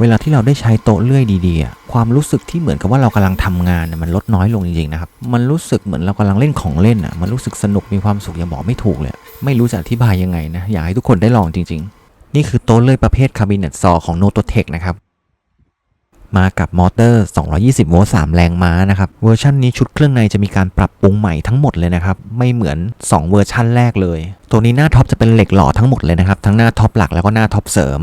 เวลาที่เราได้ใช้โต๊ะเลื่อยดีๆ ความรู้สึกที่เหมือนกับว่าเรากำลังทำงานน่ะมันลดน้อยลงจริงๆนะครับ มันรู้สึกเหมือนเรากำลังเล่นของเล่นอะ มันรู้สึกสนุกมีความสุขอย่างบอกไม่ถูกเลย ไม่รู้จะอธิบายยังไงนะ อยากให้ทุกคนได้ลองจริง ๆ นี่คือโต๊ะเลื่อยประเภทคาบิเนตซอของโนโตเทคนะครับ มากับมอเตอร์ 220 โวลต์ 3 แรงม้านะครับ เวอร์ชันนี้ชุดเครื่องในจะมีการปรับปรุงใหม่ทั้งหมดเลยนะครับ ไม่เหมือน 2 เวอร์ชันแรกเลย ตัวนี้หน้าท็อปจะเป็นเหล็กหล่อทั้งหมดเลยนะครับ ทั้งหน้าท็อปหลักแล้วก็หน้าท็อปเสริม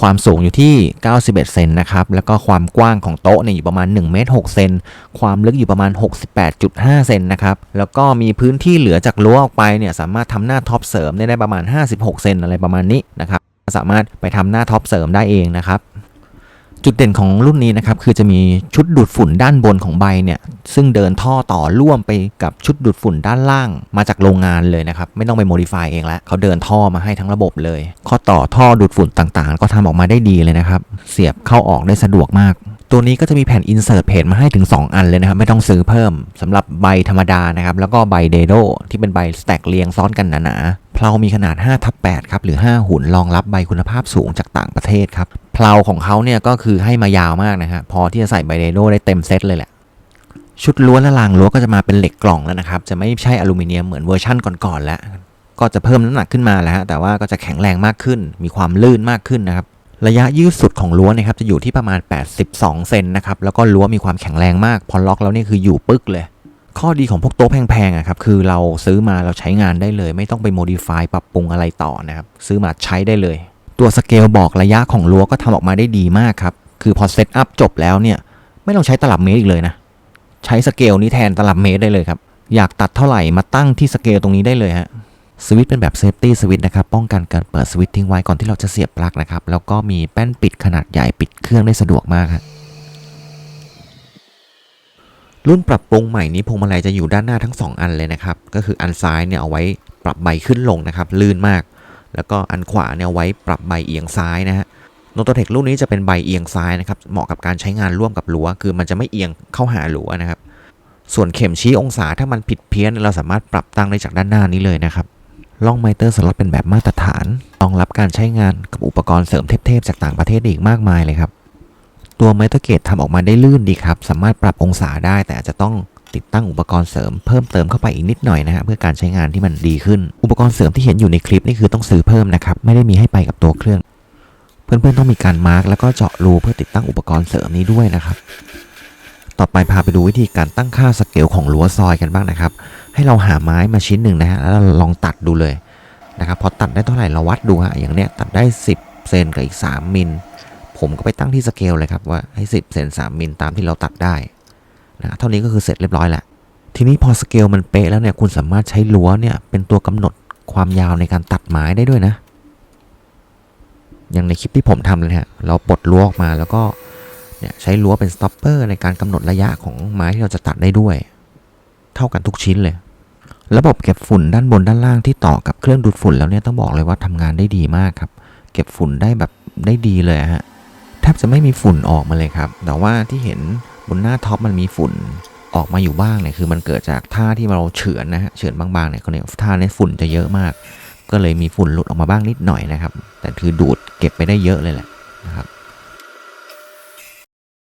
ความสูงอยู่ที่ 91 เซนนะครับ แล้วก็ความกว้างของโต๊ะเนี่ยอยู่ประมาณ1เมตร6เซน ความลึกอยู่ประมาณ 68.5 เซนนะครับ แล้วก็มีพื้นที่เหลือจากรั้วออกไปเนี่ยสามารถทำหน้าท็อปเสริมได้ได้ประมาณ 56 เซนอะไรประมาณนี้นะครับ สามารถไปทำหน้าท็อปเสริมได้เองนะครับ จุดเด่นของรุ่นนี้นะครับคือจะมีชุดดูดฝุ่นด้านบนของใบเนี่ยซึ่งเดินท่อต่อร่วมไปกับชุดดูดฝุ่นด้านล่าง มาจากโรงงานเลยนะครับ ไม่ต้องไปโมดิฟายเองละเขาเดินท่อมาให้ทั้งระบบเลย ข้อต่อท่อดูดฝุ่นต่างๆ ก็ทำออกมาได้ดีเลยนะครับ เสียบเข้าออกได้สะดวกมาก ตัวนี้ก็จะมีแผ่นอินเสิร์ตเพจมาให้ถึง 2 อันเลยนะครับ ไม่ต้องซื้อเพิ่มสำหรับใบธรรมดานะครับ แล้วก็ใบเดโดที่เป็นใบสแต็กเรียงซ้อนกันหนาๆเพลามีขนาด5ทับ8ครับหรือ 5 หุ่นรองรับใบคุณภาพสูงจากต่างประเทศครับเพลาของเขาเนี่ยก็คือให้มายาวมากนะฮะพอที่จะใส่ใบเดโดได้เต็มเซตเลยแหละชุดล้วนและรางล้วนก็จะมาเป็นเหล็กกล่องแล้วนะครับ จะไม่ใช่อลูมิเนียมเหมือนเวอร์ชั่นก่อนๆแล้ว ก็จะเพิ่มน้ำหนักขึ้นมาแล้วฮะ แต่ว่าก็จะแข็งแรงมากขึ้น มีความลื่นมากขึ้นนะครับ ระยะยืดสุดของรั้วนะครับจะอยู่ที่ประมาณ 82 เซนนะครับแล้วก็รั้วมีความแข็งแรงมาก พอล็อกแล้วนี่คืออยู่ปึ๊กเลย ข้อดีของพวกโต๊ะแพงๆอะครับคือเราซื้อมาเราใช้งานได้เลย ไม่ต้องไปโมดิฟายปรับปรุงอะไรต่อนะครับซื้อมาใช้ได้เลย ตัวสเกลบอกระยะของรั้วก็ทำออกมาได้ดีมากครับคือพอเซตอัพจบแล้วเนี่ยไม่ต้องใช้ตลับเมตรอีกเลยนะใช้สเกลนี้แทนตลับเมตรได้เลยครับอยากตัดเท่าไหร่มาตั้งที่สเกลตรงนี้ได้เลยฮะ สวิตช์เป็นแบบเซฟตี้สวิตช์นะครับ ป้องกันการเปิดสวิตช์ทิ้งไว้ก่อนที่เราจะเสียบปลั๊กนะครับ แล้วก็มีแป้นปิดขนาดใหญ่ปิดเครื่องได้สะดวกมากครับรุ่นปรับปรุงใหม่นี้พวงมาลัยจะอยู่ด้านหน้าทั้ง 2 อันเลยนะครับ ก็คืออันซ้ายเนี่ยเอาไว้ปรับใบขึ้นลงนะครับ ลื่นมาก แล้วก็อันขวาเนี่ยเอาไว้ปรับใบเอียงซ้ายนะฮะโนโตเทครุ่นนี้จะเป็นใบเอียงซ้ายนะครับ เหมาะกับการใช้งานร่วมกับรั้ว คือมันจะไม่เอียงเข้าหารั้วนะครับ ส่วนเข็มชี้องศาถ้ามันผิดเพี้ยนเราสามารถปรับตั้งได้จากด้านหน้านี้เลยนะครับ ล่องไมเตอร์สล็อตเป็นแบบมาตรฐานรองรับการใช้งานกับอุปกรณ์เสริมเทพๆจากต่างประเทศอีกมากมายเลยครับ ตัวไมเตอร์เกตทำออกมาได้ลื่นดีครับ สามารถปรับองศาได้แต่อาจจะต้องติดตั้งอุปกรณ์เสริมเพิ่มเติมเข้าไปอีกนิดหน่อยนะฮะเพื่อการใช้งานที่มันดีขึ้น อุปกรณ์เสริมที่เห็นอยู่ในคลิปนี่คือต้องซื้อเพิ่มนะครับไม่ได้มีให้ไปกับตัวเครื่อง เพื่อนๆต้องมีการมาร์กแล้วก็เจาะรูเพื่อติดตั้งอุปกรณ์เสริมนี้ด้วยนะครับ ต่อไปพาไปดูวิธีการตั้งค่าสเกลของรั้วซอยกันบ้างนะครับ ให้เราหาไม้มาชิ้นหนึ่งนะฮะแล้วลองตัดดูเลยนะครับพอตัดได้เท่าไหร่เราวัดดูฮะอย่างเนี้ยตัดได้ 10 เซนกับอีก 3 มิล ผมก็ไปตั้งที่สเกลเลยครับว่าให้ 10 เซน3 มิลตามที่เราตัดได้นะเท่านี้ก็คือเสร็จเรียบร้อยแหละทีนี้พอสเกลมันเป๊ะแล้วเนี่ยคุณสามารถใช้รั้วเนี่ยเป็นตัวกำหนดความยาวในการตัดไม้ได้ด้วยนะ อย่างในคลิปที่ผมทำเลยฮะเราปลดรั้วออกมาแล้วก็เนี่ยใช้รั้วเป็นสต็อปเปอร์ในการกำหนดระยะของไม้ที่เราจะตัดได้ด้วย เท่ากันทุกชิ้นเลย ระบบเก็บฝุ่นด้านบนด้านล่างที่ต่อกับเครื่องดูดฝุ่นแล้วเนี่ยต้องบอกเลยว่าทำงานได้ดีมากครับ เก็บฝุ่นได้แบบได้ดีเลยฮะแทบจะไม่มีฝุ่นออกมาเลยครับ แต่ว่าที่เห็นบนหน้าท็อปมันมีฝุ่นออกมาอยู่บ้างเนี่ยคือมันเกิดจากท่าที่เราเฉือนนะฮะเฉือนบางๆเนี่ยเขาเนี่ยท่าเนี้ฝุ่นจะเยอะมาก ก็เลยมีฝุ่นหลุดออกมาบ้างนิดหน่อยนะครับ แต่คือดูดเก็บไปได้เยอะเลยแหละนะครับ